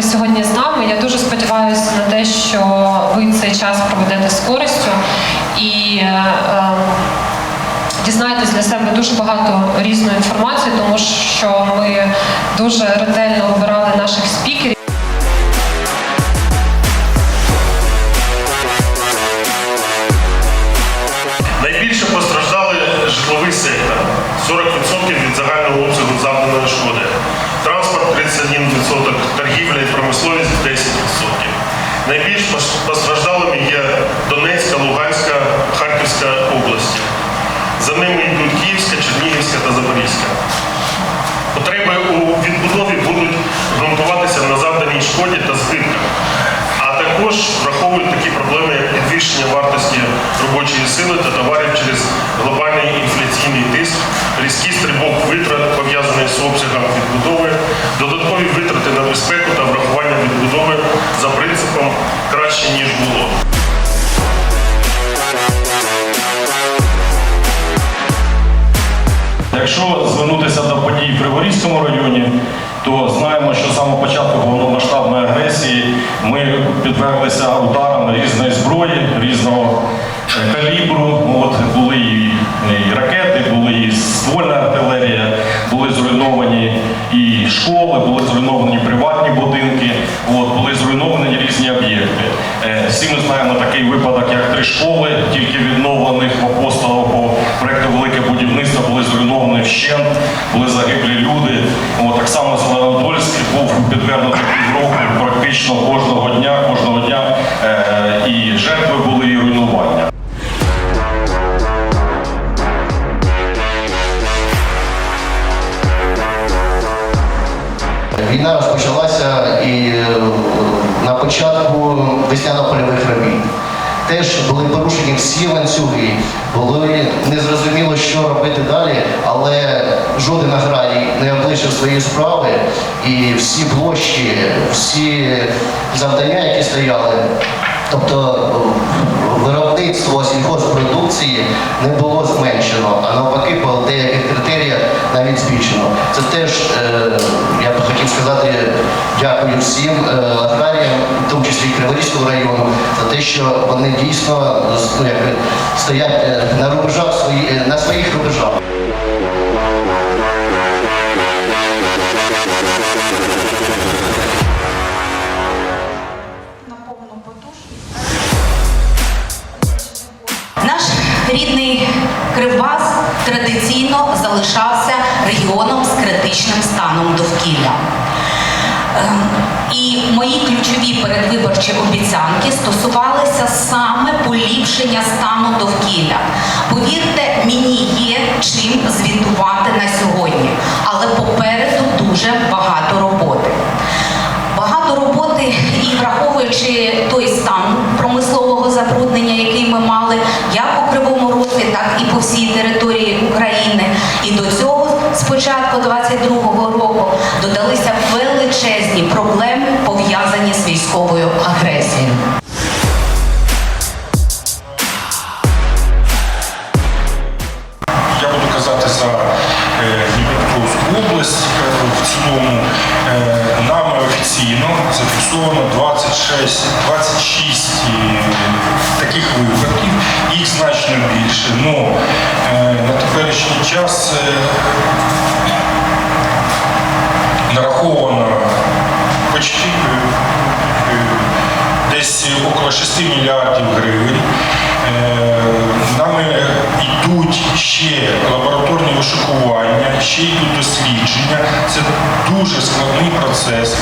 ви сьогодні з нами. Я дуже сподіваюся на те, що ви цей час проведете з користю і е, е, дізнаєтесь для себе дуже багато різної інформації, тому що ми дуже ретельно обирали наших спікерів. Найбільше постраждали житловий сектор 40% від загального обсягу завданої шкоди. Транспорт 31%, Найбільш постраждалими є Донецька, Луганська, Харківська області. За ними йдуть Київська, Чернігівська та Запорізька. Потреби у відбудові будуть ґрунтуватися на завданій шкоді та збитках, а також враховують такі проблеми, як підвищення вартості робочої сили та товарів через глобальний інфляційний тиск, різкий стрибок витрат, пов'язаний з обсягом відбудови, Якщо звернутися до подій в Криворізькому районі, то знаємо, що з самого початку повномасштабної агресії ми підверглися ударам різної зброї, різного е, калібру. От були і, і ракети, були і ствольна артилерія, були зруйновані і школи, були зруйновані приватні будинки, от, були зруйновані різні об'єкти. Е, Всі ми знаємо такий випадок, як три школи, тільки відновлених вщент, були загиблі люди. От, так само Зеленодольськ був підвернутий півроку практично кожного дня, кожного дня е, і жертви були, і руйнування. Війна розпочалася і е, на початку весняно-польових робіт. Теж були порушені всі ланцюги, було незрозуміло, що робити далі, але жоден аграрій не облишив свої справи. І всі площі, всі завдання, які стояли, тобто виробництво сільхозпродукції не було зменшено, а навпаки, по деяких критеріях навіть збільшено. Це теж, е, я би хотів сказати, дякую всім е, аграріям, в тому числі Криворізького району, за те, що вони дійсно ну, якби, стоять е, на рубежах свої, на своїх рубежах. Наш рідний Кривбас традиційно залишався регіоном з критичним станом довкілля. Ем, І мої ключові передвиборчі обіцянки стосувалися саме поліпшення стану довкілля. Повірте, мені є чим звітувати на сьогодні, але попереду дуже багато роботи. Багато роботи і враховуючи той стан промислового забруднення, який ми мали Розі, так і по всій території України. І до цього з початку 22-го року додалися величезні проблеми, пов'язані з військовою агресією. Зафіксовано 26, 26 е, таких випадків, їх значно більше. Ну, е, на теперішній час е, нараховано почти е, десь около 6 мільярдів гривень. Нами йдуть ще лабораторні вишукування, ще йдуть дослідження. Це дуже складний процес.